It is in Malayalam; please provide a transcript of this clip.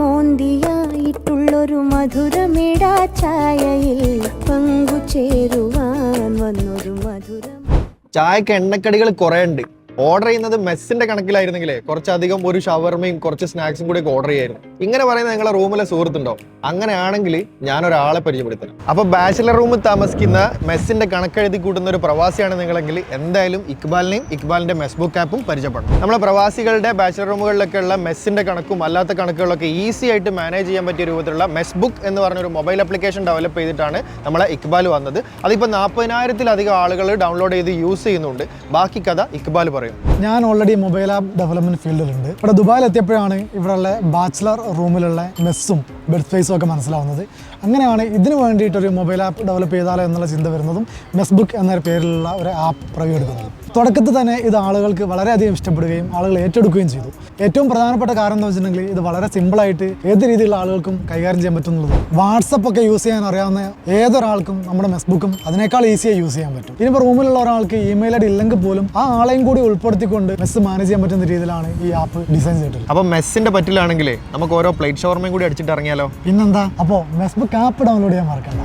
മോന്തിയായിട്ടുള്ളൊരു മധുരമേടാ ചായയിൽ പങ്കുചേരുവാൻ വന്നൊരു മധുരം ചായക്ക് എണ്ണക്കടികൾ കുറേ ഉണ്ട് ഓർഡർ ചെയ്യുന്നത് മെസ്സിന്റെ കണക്കിലായിരുന്നെങ്കിലേ കുറച്ചധികം ഒരു ഷവർമയും കുറച്ച് സ്നാക്സും കൂടി ഒക്കെ ഓർഡർ ചെയ്യായിരുന്നു. ഇങ്ങനെ പറയുന്ന നിങ്ങളെ റൂമിലെ സുഹൃത്തുണ്ടോ? അങ്ങനെയാണെങ്കിൽ ഞാൻ ഒരാളെ പരിചയപ്പെടുത്തണം. അപ്പൊ ബാച്ചിലർ റൂമിൽ താമസിക്കുന്ന മെസ്സിന്റെ കണക്കെഴുതി കൂട്ടുന്ന ഒരു പ്രവാസിയാണ് നിങ്ങളെങ്കിൽ എന്തായാലും ഇക്ബാലിനെയും ഇക്ബാലിന്റെ മെസ്ബുക്ക് ആപ്പും പരിചയപ്പെടണം. നമ്മളെ പ്രവാസികളുടെ ബാച്ചിലർ റൂമുകളിലൊക്കെ ഉള്ള മെസ്സിന്റെ കണക്കും അല്ലാത്ത കണക്കുകളൊക്കെ ഈസി ആയിട്ട് മാനേജ് ചെയ്യാൻ പറ്റിയ രൂപത്തിലുള്ള മെസ്ബുക്ക് എന്ന് പറഞ്ഞ ഒരു മൊബൈൽ ആപ്ലിക്കേഷൻ ഡെവലപ്പ് ചെയ്തിട്ടാണ് നമ്മളെ ഇക്ബാൽ വന്നത്. അതിപ്പോൾ നാൽപ്പതിനായിരത്തിലധികം ആളുകൾ ഡൗൺലോഡ് ചെയ്ത് യൂസ് ചെയ്യുന്നുണ്ട്. ബാക്കി കഥ ഇക്ബാൽ പറയും. ഞാൻ ഓൾറെഡി മൊബൈൽ ആപ്പ് ഡെവലപ്മെന്റ് ഫീൽഡിലുണ്ട് ഇവിടെ ദുബായിൽ എത്തിയപ്പോഴാണ് ഇവിടെയുള്ള ബാച്ചിലർ റൂമിലുള്ള മെസ്സും ബെഡ് സ്പേസും ഒക്കെ മനസ്സിലാവുന്നത്. അങ്ങനെയാണ് ഇതിനു വേണ്ടിയിട്ടൊരു മൊബൈൽ ആപ്പ് ഡെവലപ്പ് ചെയ്താലോ എന്നുള്ള ചിന്ത വരുന്നതും മെസ് ബുക്ക് എന്ന പേരിലുള്ള ഒരു ആപ്പ് പ്രവ്യൂ തുടക്കത്തിൽ തന്നെ ഇത് ആളുകൾക്ക് വളരെയധികം ഇഷ്ടപ്പെടുകയും ആളുകൾ ഏറ്റെടുക്കുകയും ചെയ്തു. ഏറ്റവും പ്രധാനപ്പെട്ട കാരണം എന്ന് വെച്ചിട്ടുണ്ടെങ്കിൽ ഇത് വളരെ സിമ്പിളായിട്ട് ഏത് രീതിയിലുള്ള ആളുകൾക്കും കൈകാര്യം ചെയ്യാൻ പറ്റുന്നുള്ളത്. വാട്സപ്പ് ഒക്കെ യൂസ് ചെയ്യാൻ അറിയാവുന്ന ഏതൊരാൾക്കും നമ്മുടെ മെസ്ബുക്കും അതിനേക്കാൾ ഈസിയായി യൂസ് ചെയ്യാൻ പറ്റും. ഇനിയിപ്പോൾ റൂമിലുള്ള ഒരാൾക്ക് ഇമെയിൽ ഐഡി ഇല്ലെങ്കിൽ പോലും ആ ആളെയും കൂടി ഉൾപ്പെടുത്തിക്കൊണ്ട് മെസ്സ് മാനേജ് ചെയ്യാൻ പറ്റുന്ന രീതിയിലാണ് ഈ ആപ്പ് ഡിസൈൻ ചെയ്തിട്ടുള്ളത്. അപ്പോൾ മെസ്സിന്റെ പറ്റിലാണെങ്കിൽ നമുക്ക് ഓരോ പ്ലേറ്റ് ഷവർമയും കൂടി അടിച്ചിട്ട് ഇറങ്ങിയാലോ? പിന്നെന്താ? അപ്പോ മെസ്ബുക്ക് ആപ്പ് ഡൗൺലോഡ് ചെയ്യാൻ മറക്കണ്ട.